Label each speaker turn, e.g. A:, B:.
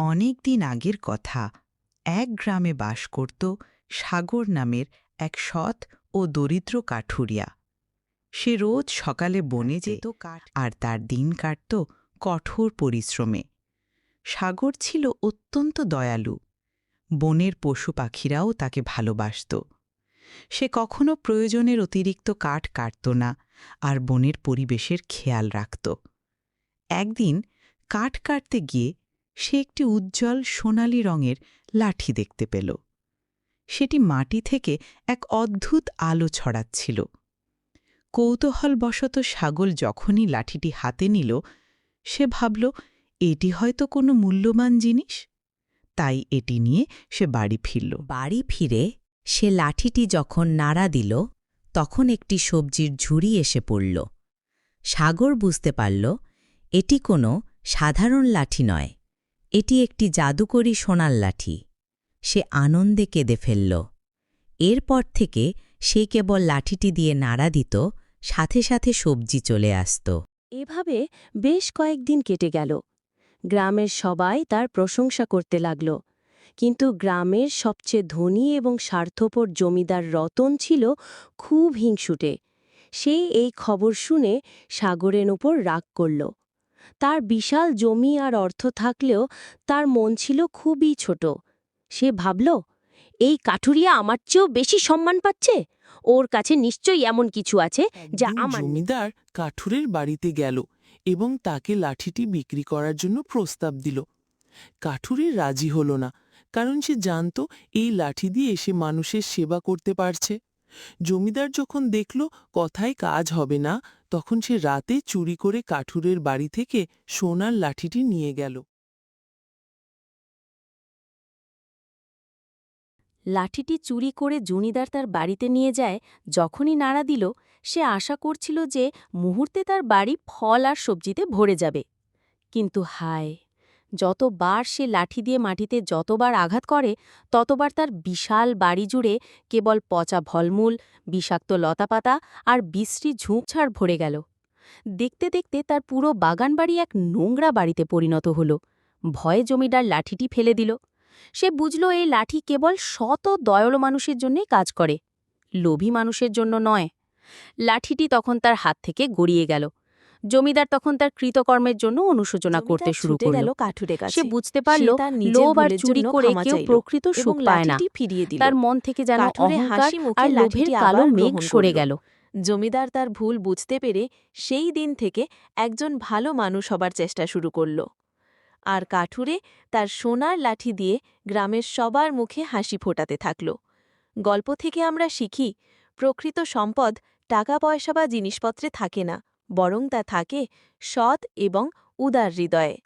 A: অনেক দিন আগের কথা এক গ্রামে বাস করত সাগর নামের এক সৎ ও দরিদ্র কাঠুরিয়া। সে রোজ সকালে বনে যেত কাঠ আর তার দিন কাটত কঠোর পরিশ্রমে। সাগর ছিল অত্যন্ত দয়ালু। বনের পশু পাখিরাও তাকে ভালোবাসত। সে কখনো প্রয়োজনের অতিরিক্ত কাঠ কাটত না আর বনের পরিবেশের খেয়াল রাখত। একদিন কাঠ কাটতে গিয়ে সে একটি উজ্জ্বল সোনালি রঙের লাঠি দেখতে পেল। সেটি মাটি থেকে এক অদ্ভুত আলো ছড়াচ্ছিল। কৌতূহলবশত সাগল যখনই লাঠিটি হাতে নিল, সে ভাবল, এটি হয়তো কোনো মূল্যবান জিনিস? তাই এটি নিয়ে সে বাড়ি ফিরল।
B: বাড়ি ফিরে সে লাঠিটি যখন নাড়া দিল, তখন একটি সবজির ঝুড়ি এসে পড়ল। সাগর বুঝতে পারল, এটি কোনো সাধারণ লাঠি নয়। এটি একটি জাদুকরী সোনার লাঠি। সে আনন্দে কেঁদে ফেলল। এরপর থেকে সে কেবল লাঠিটি দিয়ে নাড়া দিত, সাথে সাথে সবজি চলে আসত।
C: এভাবে বেশ কয়েকদিন কেটে গেল। গ্রামের সবাই তার প্রশংসা করতে লাগল। কিন্তু গ্রামের সবচেয়ে ধনী এবং স্বার্থপর জমিদার রতন ছিল খুব হিংসুটে। সে এই খবর শুনে সাগরের ওপর রাগ করল। তার বিশাল জমি আর অর্থ থাকলেও তার মন ছিল খুবই ছোট। সে ভাবল এই কাঠুরিয়া আমার চেয়েও বেশি সম্মান পাচ্ছে? ওর কাছে নিশ্চয়ই এমন কিছু আছে যা আমার।
D: জমিদার কাঠুরের বাড়িতে গেল এবং তাকে লাঠিটি বিক্রি করার জন্য প্রস্তাব দিল। কাঠুরের রাজি হল না কারণ সে জানত এই লাঠি দিয়ে সে মানুষের সেবা করতে পারছে। জমিদার যখন দেখল কথায় কাজ হবে না তখন সে রাতে চুরি করে কাঠুরের বাড়ি থেকে সোনার লাঠিটি নিয়ে গেল।
C: লাঠিটি চুরি করে জুনিদার তার বাড়িতে নিয়ে যায়, যখনই নাড়া দিল, সে আশা করছিল যে মুহূর্তে তার বাড়ি ফল আর সবজিতে ভরে যাবে। কিন্তু হায়! যতবার সে লাঠি দিয়ে মাটিতে যতবার আঘাত করে, ততবার তার বিশাল বাড়ি জুড়ে কেবল পচা ভলমূল বিষাক্ত লতাপাতা আর বিশ্রী ঝোঁপঝাড় ভরে গেল। দেখতে দেখতে তার পুরো বাগানবাড়ি এক নোংরা বাড়িতে পরিণত হল। ভয়ে জমিদার লাঠিটি ফেলে দিল। সে বুঝল এই লাঠি কেবল শত দয়ল মানুষের জন্যই কাজ করে, লোভী মানুষের জন্য নয়। লাঠিটি তখন তার হাত থেকে গড়িয়ে গেল। জমিদার তখন তার কৃতকর্মের জন্য অনুশোচনা করতে শুরু করল। সে বুঝতে পারল লোভ আর চুরি করে কেউ প্রকৃত সুখ পায় না। তার মন থেকে যেন অহংকার আর লোভের কালো মেঘ সরে গেল।
E: জমিদার তার ভুল বুঝতে পেরে সেই দিন থেকে একজন ভালো মানুষ হবার চেষ্টা শুরু করল। আর কাঠুরে তার সোনার লাঠি দিয়ে গ্রামের সবার মুখে হাসি ফোটাতে থাকল। গল্প থেকে আমরা শিখি প্রকৃত সম্পদ টাকা পয়সা বা জিনিসপত্রে থাকে না। বরং তা থাকে সৎ এবং উদার হৃদয়ে।